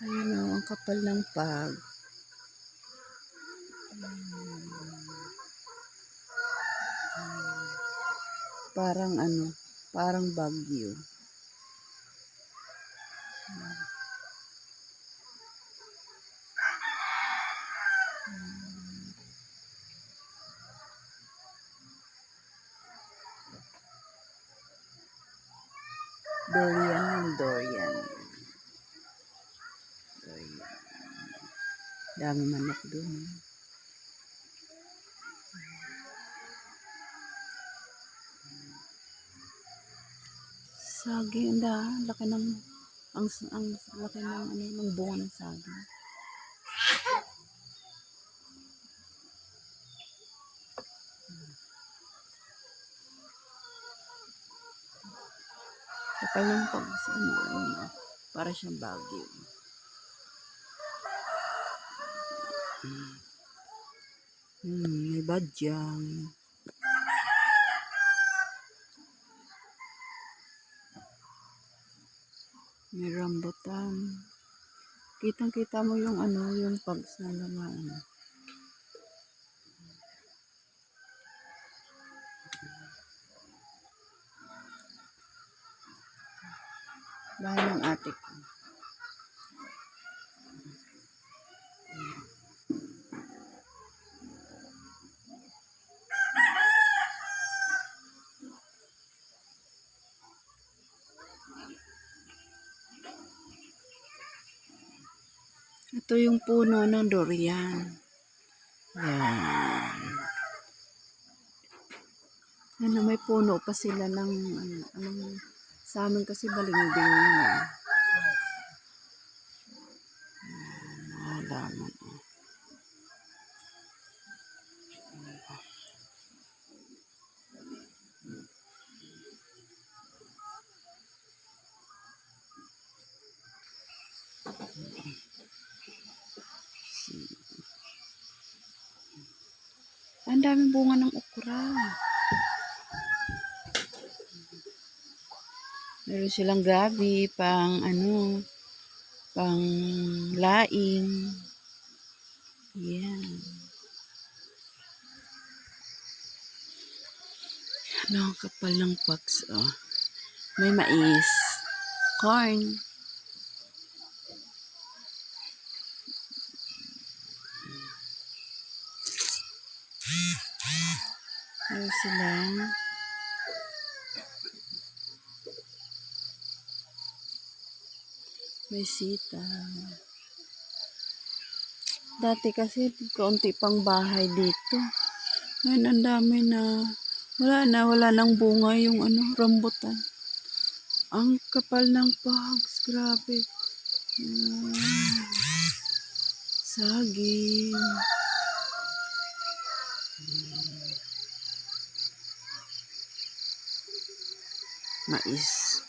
Ayun o, ang kapal ng pag. Parang ano, parang bagyo. Dorian Dorian. Dorian. Dami manok dun. Saging, ang laki ng, ang, ang laki ng, ano, ng bunga ng saging. Kapal ng pag, ano, para siyang bagyo. Hmm, may badyang. May rambutan. Kitang-kita mo yung ano, yung pags na naman. Bahay ng ate ko. Ito yung puno ng durian. Yan. Ano, may puno pa sila ng, ano, anong, sa amin kasi balimbing yun eh. Yan, halaman. Ang daming bunga ng okra. Meron silang gabi, pang ano, pang laing. Yan. Ano, kapal ng pags, oh. May mais. Corn. Meron silang may sita. Dati kasi kaunti pang bahay dito. Ngayon ang dami na wala na, wala nang bunga yung ano, rambutan. Ang kapal ng pags, grabe. Ah, saging. Mais.